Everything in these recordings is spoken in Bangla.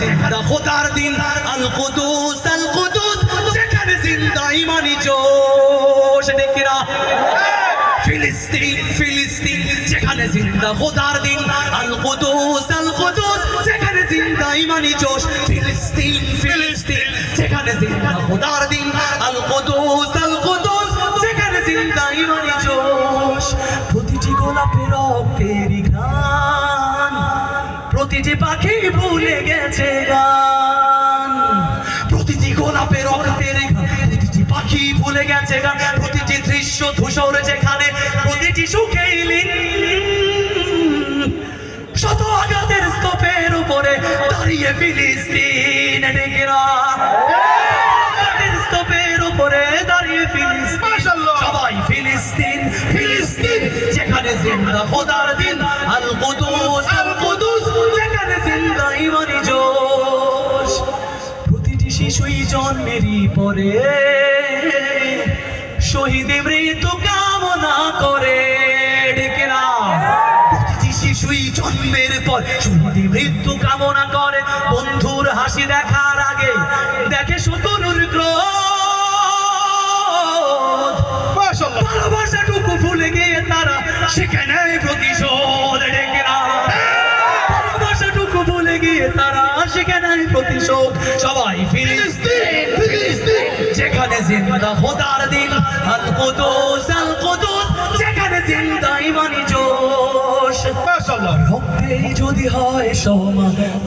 জিন্দা খোদার দিন, আল কুদুস আল কুদুস, যেখানে জিন্দা ইমানি জোশ ডেকেরা ফিলিস্তিন ফিলিস্তিন, যেখানে জিন্দা খোদার দিন, আল কুদুস আল কুদুস, যেখানে জিন্দা ইমানি জোশ। ফিলিস্তিন ফিলিস্তিন, যেখানে জিন্দা খোদার দিন, আল কুদুস আল কুদুস, যেখানে জিন্দা ইমানি জোশ। প্রতিটি গোলাপের পাখি ভুলে গেছে গান। প্রতিটি গোলাপের ঘ্রাণ, প্রতিটি পাখি ভুলে গেছে গান। প্রতিটি দৃশ্য ধূসর যেখানে প্রতিটি সুখে লীন। শত আঘাতের স্তূপের উপরে দাঁড়িয়ে ফিলিস্তিন ডেকেরা। স্তূপের উপরে দাঁড়িয়ে ফিলিস্তিন। সবাই ফিলিস্তিন ফিলিস্তিন। যেখানে জিন্দা খোদার ইমানি জোশ। প্রতিটি শিশুই জন্মেরই পরে। শহীদ মৃত্যু কামনা করে, ডেকে না প্রতিটি শিশুই জন্মের পর শহীদ মৃত্যু কামনা করে। বন্ধুর হাসি দেখার আগে দেখে শতরুর ক্রোধ। সেখানে প্রতিশোধ। সবাই ফিলিস্তিন ফিলিস্তিন। যেখানে জিন্দা খোদার দিন আল কুদুস আল কুদুস। যেখানে জিন্দা ইমানি জোশ। মাশাআল্লাহ। যদি হয় সমাধান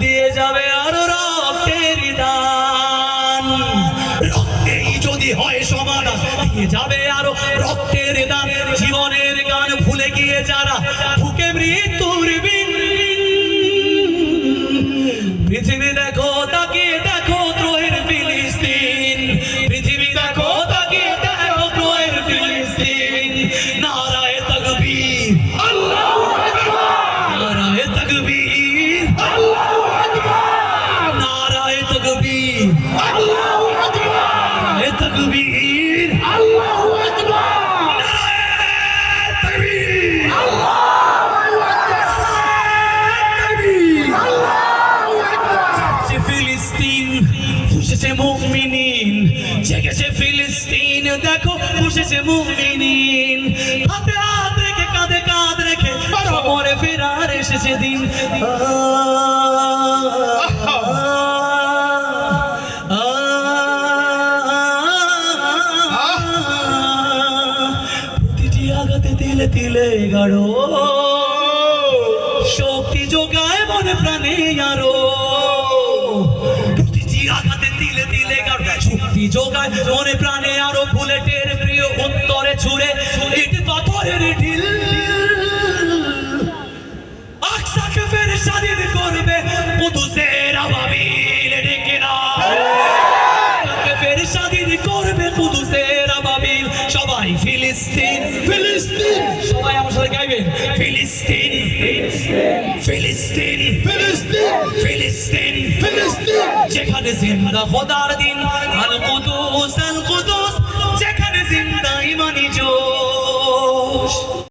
দিয়ে যাবে আরও রক্তের দান। রক্তেই যদি হয় সমাধান দিয়ে যাবে আরও রক্তের দান। জীবনের গান ভুলে গিয়ে যারা পৃথিবী ফুসেছে মুমিনিন জেগেছে ফিলিস্তিন দেখো ফুসেছে মুমিনিন। হাতে হাত রেখে কাঁধে কাঁধ রেখে সমরে ফেরার এসেছে দিন। প্রতিটি আঘাতে তিলে তিলে গাড়ো শক্তি যোগায় মনে প্রাণে আরও। যোগায় মনে প্রাণে আরও বুলেটের প্রিয় উত্তরে ছুড়ে। ইট পাথরের ঢিল। আকসাকে ফের স্বাধীন করবে কুদুসের আবাবিল ডেকে না ফের স্বাধীন করবে কুদুসের আবাবিল। সবাই ফিলিস্তিন ফিলিস্তিন। সবাই আমার সাথে গাইবেন। ফিলিস্তিন ফিলিস্তিন ফিলিস্তিন ফিলিস্তিন ফিলিস্তিন। যেখানে জিন্দা খোদার দিন আল কুদুস আল কুদুস